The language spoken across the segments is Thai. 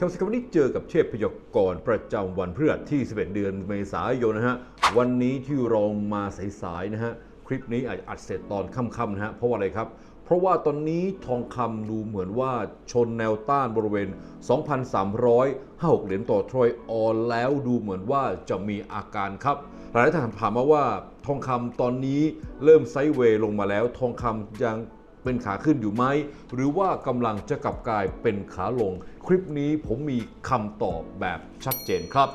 คำสกวันนี้เจอกับเทพพยากรประจำวันพฤหัสที่ 11 เดือนเมษายนนะฮะ วันนี้ที่รองมาสายๆนะฮะ คลิปนี้อาจจะอัดเสร็จตอนค่ำๆนะฮะ เพราะว่าอะไรครับ เพราะว่าตอนนี้ทองคำดูเหมือนว่าชนแนวต้านบริเวณ 2,356 เหรียญต่อทรอยออนแล้วดูเหมือนว่าจะมีอาการครับ หลายท่านถามมาว่าทองคำตอนนี้เริ่มไซด์เวย์ลงมาแล้ว ทองคำยัง เป็นขาขึ้นอยู่ไหม หรือว่ากำลังจะกลับกลายเป็นขาลง คลิปนี้ผมมีคำตอบแบบชัดเจนครับ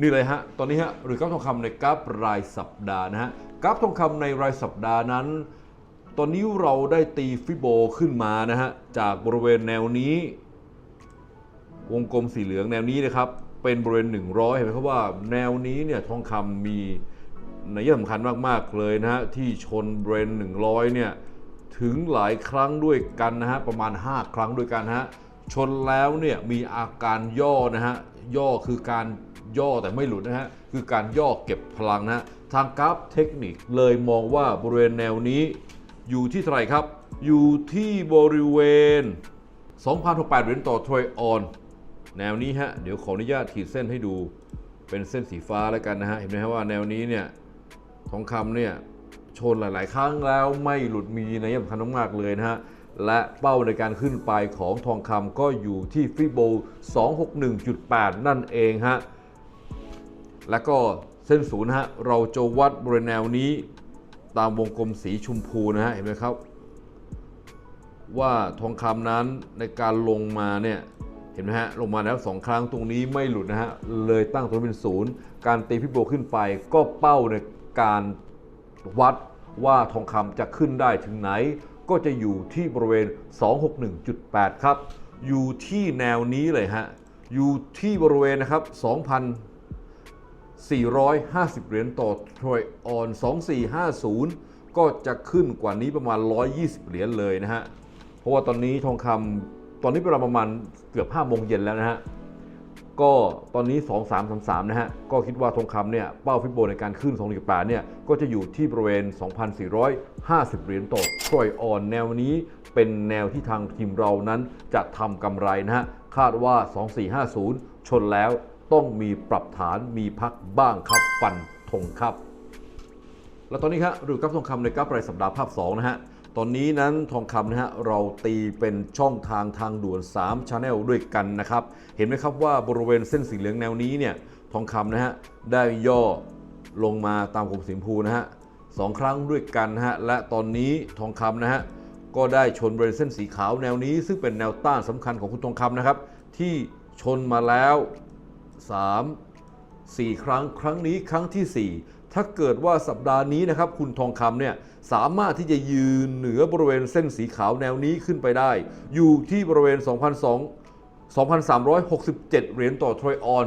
นี่เลยฮะ ตอนนี้ฮะหรือกราฟทองคำในกราฟรายสัปดาห์นะฮะ กราฟทองคำในรายสัปดาห์นั้น ตอนนี้เราได้ตีฟิโบขึ้นมานะฮะ จากบริเวณแนวนี้ วงกลมสีเหลืองแนวนี้นะครับ เป็นบริเวณ 100 เห็นไหมครับว่าแนวนี้เนี่ยทองคำมีนัยสำคัญมากๆเลยนะฮะที่ชนบริเวณ 100 เนี่ยถึงหลายครั้งด้วยกันนะฮะประมาณ 5 ครั้งด้วยกันฮะชนแล้วเนี่ยมีอาการย่อนะฮะย่อคือการย่อแต่ไม่หลุดนะฮะคือการย่อเก็บพลังนะฮะทางกราฟเทคนิคเลยมองว่าบริเวณแนวนี้อยู่ที่เท่าไหร่ครับ อยู่ที่บริเวณ 2,068เหรียญต่อทรอยออน แนวนี้ฮะเดี๋ยวขออนุญาตขีดเส้นให้ดูเป็นเส้นสีฟ้าแล้วกันนะฮะเห็นไหมฮะว่าแนวนี้เนี่ยทองคำเนี่ยชนหลาย ๆ ครั้งแล้วไม่หลุดมีนัยสำคัญมากเลยนะฮะและเป้าในการขึ้นไปของทองคำก็อยู่ที่ฟิโบ 261.8 นั่นเองฮะแล้วก็เส้นศูนย์ฮะเราจะวัดบริเวณแนวนี้ตามวงกลมสีชมพูนะฮะเห็นไหมครับ ว่าทองคำนั้นในการลงมาเนี่ย เห็นไหมฮะลงมาแล้ว 2 ครั้งตรงนี้ไม่หลุดนะฮะ เลยตั้งตัวเป็นศูนย์การตีพิโบขึ้นไปก็เป้าในการวัดว่าทองคำจะขึ้นได้ถึงไหน ก็จะอยู่ที่บริเวณ 261.8 ครับ อยู่ที่แนวนี้เลยฮะ อยู่ที่บริเวณนะครับ 2,450 เหรียญต่อทรอยออน 2450 ก็จะขึ้นกว่านี้ประมาณ 120 เหรียญเลยนะฮะ เพราะว่าตอนนี้ทองคำ ตอนนี้เวลาประมาณเกือบ5โมงเย็นแล้วนะฮะก็ตอนนี้ 2 3 3 3 นะฮะ ก็คิดว่าทองคำเนี่ยเป้าฟิโบในการขึ้น2 8เนี่ย ก็จะอยู่ที่บริเวณ 2,450 เหรียญต่อทรอยออนแนวนี้เป็นแนวที่ทางทีมเรานั้นจะทำกำไรนะฮะ คาดว่า 2450 ชนแล้วต้องมีปรับฐานมีพักบ้างครับ ฟันธงครับ แล้วตอนนี้ครับหรือกราฟทองคำในกราฟรายสัปดาห์ภาพ 2 นะฮะ ตอนนี้นั้นทองคำนะฮะเราตีเป็นช่องทางทางด่วน3 Channel ด้วยกันนะครับ เห็นไหมครับว่าบริเวณเส้นสีเหลืองแนวนี้เนี่ยทองคำนะฮะได้ย่อลงมาตามกลมสีชมพูนะฮะสองครั้งด้วยกันนะฮะและตอนนี้ทองคำนะฮะก็ได้ชนบริเวณเส้นสีขาวแนวนี้ ซึ่งเป็นแนวต้านสำคัญของคุณทองคำนะครับ ที่ชนมาแล้ว 3 4 ครั้ง ครั้งนี้ครั้งทีสี่ 4 ถ้าเกิดว่าสัปดาห์นี้นะครับ คุณทองคำเนี่ยสามารถที่จะยืนเหนือบริเวณเส้นสีขาวแนวนี้ขึ้นไปได้ อยู่ที่บริเวณ 2,200 2,367 เหรียญต่อทรอยออน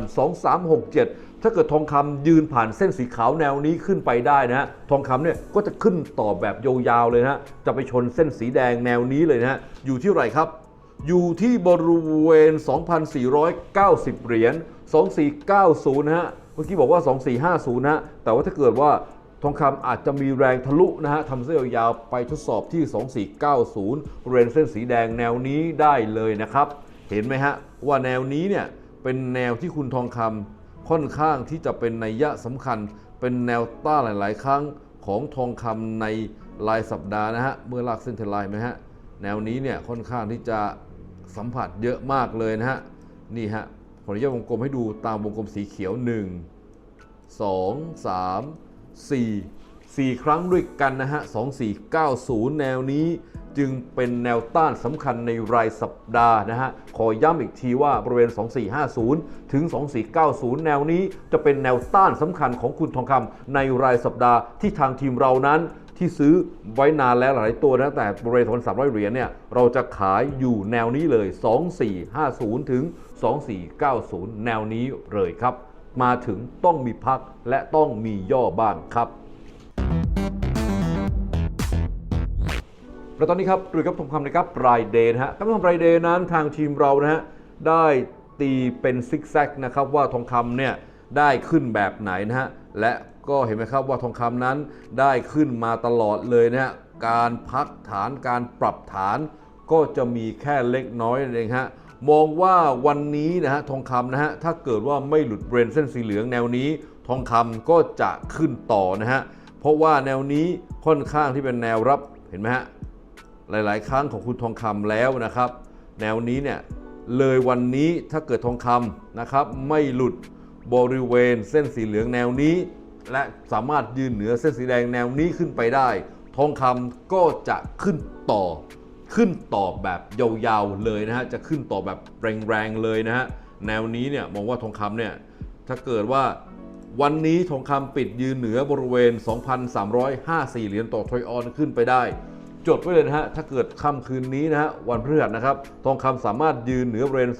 2367 ถ้าเกิดทองคำยืนผ่านเส้นสีขาวแนวนี้ขึ้นไปได้นะฮะ ทองคำเนี่ยก็จะขึ้นต่อแบบยาวๆเลยนะฮะ จะไปชนเส้นสีแดงแนวนี้เลยนะฮะ อยู่ที่ไรครับ อยู่ที่บริเวณ 2,490 เหรียญ 2490 นะฮะ เมื่อกี้บอกว่า 2450 นะฮะ แต่ว่าถ้าเกิดว่าทองคำอาจจะมีแรงทะลุนะฮะทำเส้นยาวไปทดสอบที่ 2490บริเวณเส้นสีแดงแนวนี้ได้เลยนะครับ เห็นไหมฮะ ว่าแนวนี้เนี่ย เป็นแนวที่คุณทองคำค่อนข้างที่จะเป็นนัยยะสำคัญ เป็นแนวต้านหลาย ๆ ครั้งของทองคำในรายสัปดาห์นะฮะ เมื่อลากเส้นเทรนไลน์ไหมฮะ แนวนี้เนี่ยค่อนข้างที่จะ สัมผัสเยอะมากเลยนะฮะ นี่ฮะขออนุญาตวงกลมให้ดูตามวงกลมสีเขียว 1 2 3 4 4 ครั้งด้วยกันนะฮะ 2490 แนวนี้จึงเป็นแนวต้านสำคัญในรายสัปดาห์นะฮะ ขอย้ำอีกทีว่าบริเวณ 2450 ถึง 2490 แนวนี้จะเป็นแนวต้านสำคัญของคุณทองคำในรายสัปดาห์ที่ทางทีมเรานั้น ที่ซื้อไว้นานแล้วหลายตัวนะแต่บริเวณสามร้อยเหรียญเนี่ยเราจะขายอยู่แนวนี้เลย 2450 ถึง 2490 แนวนี้เลยครับ มาถึงต้องมีพักและต้องมีย่อบ้างครับแล้วตอนนี้ครับหรือกับทองคำนะครับรายเดย์นะฮะกับทองคำรายเดย์นั้นทางทีมเรานะฮะได้ตีเป็นซิกแซกนะครับว่าทองคำเนี่ย ได้ขึ้นแบบไหนนะฮะและก็เห็นไหมครับว่าทองคำนั้นได้ขึ้นมาตลอดเลยนะฮะการพักฐานการปรับฐาน ก็จะมีแค่เล็กน้อยเองฮะมองว่าวันนี้นะฮะทองคำนะฮะถ้าเกิดว่าไม่หลุดเบรนเส้นสีเหลืองแนวนี้ ทองคำก็จะขึ้นต่อนะฮะเพราะว่าแนวนี้ค่อนข้างที่เป็นแนวรับเห็นไหมฮะหลาย ๆ ครั้งของคุณทองคำแล้วนะครับ แนวนี้เนี่ยเลยวันนี้ถ้าเกิดทองคำนะครับไม่หลุด บริเวณเส้นสีเหลืองแนวนี้ และสามารถยืนเหนือเส้นสีแดงแนวนี้ขึ้นไปได้ ทองคำก็จะขึ้นต่อ ขึ้นต่อแบบยาวๆเลยนะฮะ จะขึ้นต่อแบบแรงๆเลยนะฮะ แนวนี้เนี่ยมองว่าทองคำเนี่ยถ้าเกิดว่าวันนี้ทองคำปิดยืนเหนือบริเวณ 2,354 เหรียญต่อทอยออนขึ้นไปได้ จดไว้เลยนะฮะ ถ้าเกิดค่ำคืนนี้นะฮะ วันพฤหัสนะครับ ทองคำสามารถยืนเหนือบริเวณ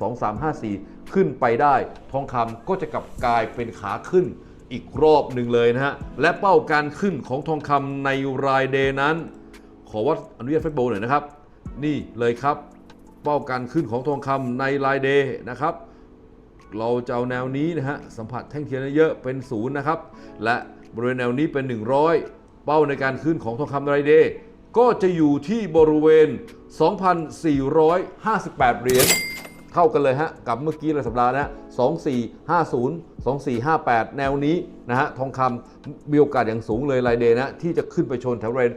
2354 ขึ้นไปได้ ทองคำก็จะกลับกลายเป็นขาขึ้นอีกรอบหนึ่งเลยนะฮะ และเป้าการขึ้นของทองคำในรายเดย์นั้น ขอวัดอนุญาตเฟซบุ๊กหน่อยนะครับ นี่เลยครับ เป้าการขึ้นของทองคำในรายเดย์นะครับ เราจะเอาแนวนี้นะฮะสัมผัสแท่งเทียนเยอะเป็นศูนย์นะครับ และบริเวณแนวนี้เป็น 100 เป้าในการขึ้นของทองคำไรเดย์ก็จะอยู่ที่บริเวณ 2,458 เหรียญ เท่ากันเลยฮะกับเมื่อกี้เลยสัปดาห์นะฮะ2450 2458 แนวนี้นะฮะทองคำมีโอกาสอย่างสูงเลยรายเดย์นะที่จะขึ้นไปชนแถวเรน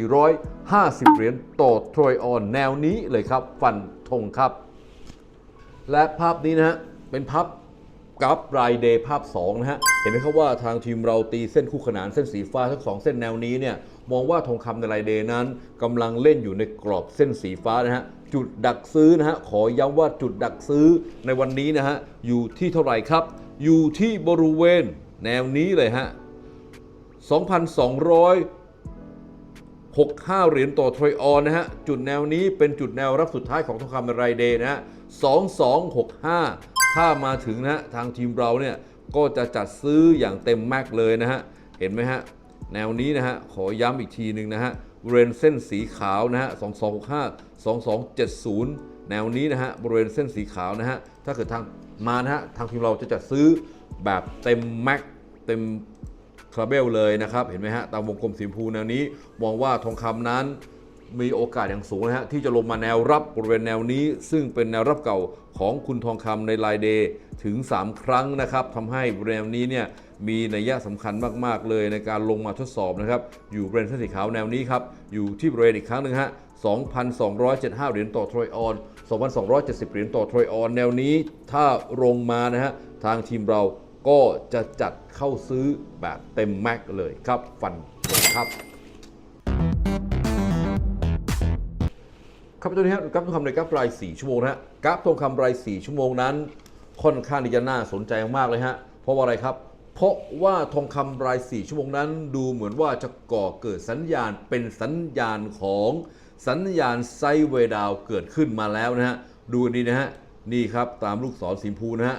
2,450 เหรียญต่อทรอยออน แนวนี้เลยครับ ฟันธงครับ และภาพนี้นะฮะเป็นภาพกราฟรายเดย์ภาพ 2 นะฮะ เห็นไหมครับว่าทางทีมเราตีเส้นคู่ขนานเส้นสีฟ้าทั้งสองเส้นแนวนี้เนี่ย มองว่าทองคำในรายเดย์นั้นกำลังเล่นอยู่ในกรอบเส้นสีฟ้านะฮะจุดดักซื้อนะฮะขอย้ำว่าจุดดักซื้อในวันนี้นะฮะอยู่ที่เท่าไหร่ครับ อยู่ที่บริเวณแนวนี้เลยฮะ 2,200 65 เหรียญต่อทรอยออนนะฮะจุดแนวนี้เป็นจุดแนวรับสุดท้ายของทองคำในรายเดย์นะฮะ2265 ถ้ามาถึงนะฮะทางทีมเราเนี่ยก็จะจัดซื้ออย่างเต็มแม็กเลยนะฮะเห็นไหมฮะ แนวนี้นะฮะขอย้ำอีกทีหนึ่งนะฮะบริเวณเส้นสีขาวนะฮะ2265 2270 แนวนี้นะฮะบริเวณเส้นสีขาวนะฮะถ้าเกิดทางมานะฮะทางทีมเราจะจัดซื้อแบบเต็มแม็กเต็มคาราเบลเลยนะครับเห็นไหมฮะตามวงกลมสีชมพูแนวนี้มองว่าทองคำนั้นมีโอกาสอย่างสูงนะฮะที่จะลงมาแนวรับบริเวณแนวนี้ ซึ่งเป็นแนวรับเก่าของคุณทองคำในลายเดย์ถึง 3 ครั้งนะครับทำให้บริเวณนี้เนี่ย มีนัยยะสำคัญมาก ๆ เลยในการลงมาทดสอบนะครับ อยู่บริเวณเส้นสีขาวแนวนี้ครับ อยู่ที่บริเวณอีกครั้งหนึ่งฮะ 2,275 เหรียญต่อทรอยออน 2,270 เหรียญต่อทรอยออน แนวนี้ถ้าลงมานะฮะ ทางทีมเราก็จะจัดเข้าซื้อแบบเต็มแม็กเลยครับ ฟันครับครับตัวนี้ครับกราฟทองคำในกราฟราย 4 ชั่วโมงนะฮะกราฟทองคำราย 4 ชั่วโมงนั้น ค่อนข้างที่จะน่าสนใจมากเลยฮะเพราะว่าอะไรครับ เพราะว่าทองคำราย4ชั่วโมงนั้น ดูเหมือนว่าจะก่อเกิดสัญญาณเป็นสัญญาณของสัญญาณไซเวดาวเกิดขึ้นมาแล้วนะฮะ ดูดีนะฮะ นี่ครับตามลูกศรสีพูนะฮะ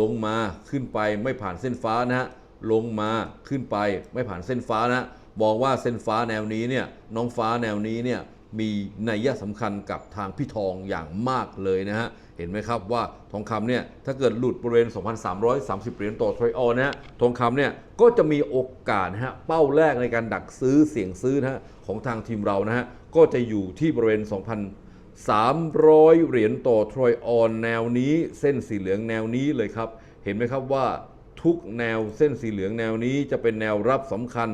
ลงมาขึ้นไปไม่ผ่านเส้นฟ้านะฮะ ลงมาขึ้นไปไม่ผ่านเส้นฟ้านะฮะมองว่าเส้นฟ้าแนวนี้เนี่ยน้องฟ้าแนวนี้เนี่ย มีนัยยะสำคัญกับทางพี่ทองอย่างมากเลยนะฮะ เห็นไหมครับว่าทองคำเนี่ยถ้าเกิดหลุดบริเวณ 2,330 เหรียญต่อทรอยออนนะฮะ ทองคำเนี่ยก็จะมีโอกาสนะฮะ เป้าแรกในการดักซื้อเสี่ยงซื้อนะฮะ ของทางทีมเรานะฮะ ก็จะอยู่ที่บริเวณ 2,300 เหรียญต่อทรอยออนแนวนี้เส้นสีเหลืองแนวนี้เลยครับ เห็นไหมครับว่าทุกแนวเส้นสีเหลืองแนวนี้จะเป็นแนวรับสำคัญ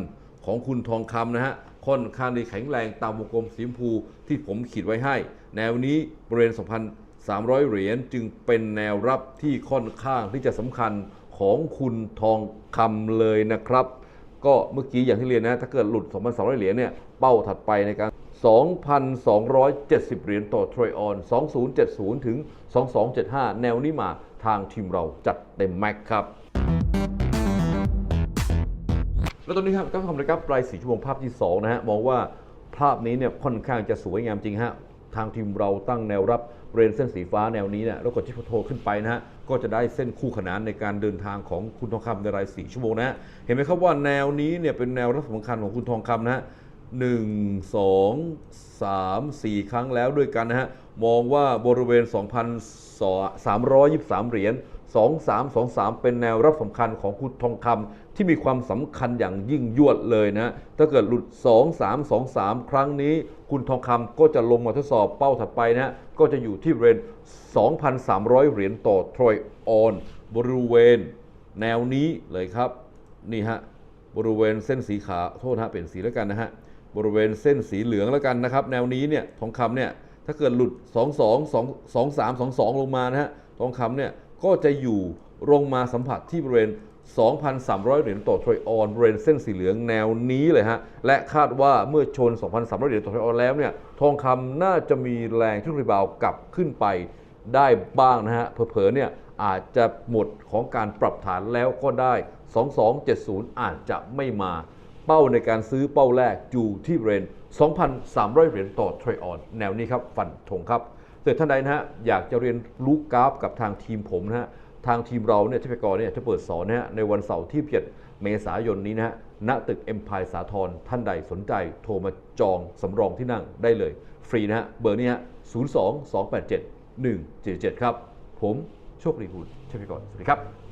ของคุณทองคำนะฮะ ค่อนข้างที่แข็งแรงตามวงกลมสีชมพูที่ผมขีดไว้ให้ แนวนี้บริเวณ 2,300 เหรียญจึงเป็นแนวรับที่ค่อนข้างที่จะสำคัญของคุณทองคำเลยนะครับ ก็เมื่อกี้อย่างที่เรียนนะ ถ้าเกิดหลุด 2,200 เหรียญเนี่ยเป้าถัดไปในการ 2,270 เหรียญต่อทรอยออน 2070 ถึง 2275 แนวนี้มาทางทีมเราจัดเต็มแม็กครับ แล้วตอนนี้ครับก็ทำนะครับรายสีชั่วโมงภาพที่2นะฮะมองว่าภาพนี้เนี่ยค่อนข้างจะสวยงามจริงฮะทางทีมเราตั้งแนวรับบริเวณเส้นสีฟ้าแนวนี้เนี่ยแล้วกดชิปโทรขึ้นไปนะฮะก็จะได้เส้นคู่ขนานในการเดินทางของคุณทองคำในราย4ชั่วโมงนะฮะเห็นไหมครับว่าแนวนี้เนี่ยเป็นแนวรับสำคัญของคุณทองคำนะฮะหนึ่งสองสามสี่ครั้งแล้วด้วยกันนะฮะมองว่าบริเวณ 2,323 เหรียญ 2323 เป็นแนวรับสำคัญของคุณทองคำที่มีความสำคัญอย่างยิ่งยวดเลยนะ ถ้าเกิดหลุด 2323 ครั้งนี้ คุณทองคำก็จะลงมาทดสอบเป้าถัดไปนะก็จะอยู่ที่บริเวณ2,300 เหรียญต่อทรอยออน บริเวณแนวนี้เลยครับ นี่ฮะ บริเวณเส้นสีขาวโทษนะเปลี่ยนสีแล้วกันนะฮะ บริเวณเส้นสีเหลืองแล้วกันนะครับ แนวนี้เนี่ยทองคำเนี่ยถ้าเกิดหลุด 2 2 2 2 3 2 2 ลงมานะฮะทองคำเนี่ย ก็จะอยู่ลงมาสัมผัสที่บริเวณ 2,300 เหรียญต่อทรอยออนบริเวณเส้นสีเหลืองแนวนี้เลยฮะ และคาดว่าเมื่อชน 2,300 เหรียญต่อทรอยออนแล้วเนี่ย ทองคำน่าจะมีแรงที่รีบาวกลับขึ้นไปได้บ้างนะฮะ เผลอๆเนี่ยอาจจะหมดของการปรับฐานแล้วก็ได้ 2270 อาจจะไม่มา เป้าในการซื้อเป้าแรกอยู่ที่บริเวณ2,300 เหรียญต่อทรออน แนวนี้ครับ ฟันธงครับ แต่ท่านใดนะฮะอยากจะเรียนรู้กราฟกับทางทีมผมนะฮะทางทีมเราเนี่ยที่ไปกรเนี่ยจะเปิดสอนนะฮะในวันเสาร์ที่7เมษายนนี้นะฮะณตึกเอ็มพายสาทรท่านใดสนใจโทรมาจองสำรองที่นั่งได้เลย ฟรีนะฮะเบอร์นี้ฮะ02287177 ครับ ผมโชคดีคุณเช่นไปก่อนสวัสดีครับ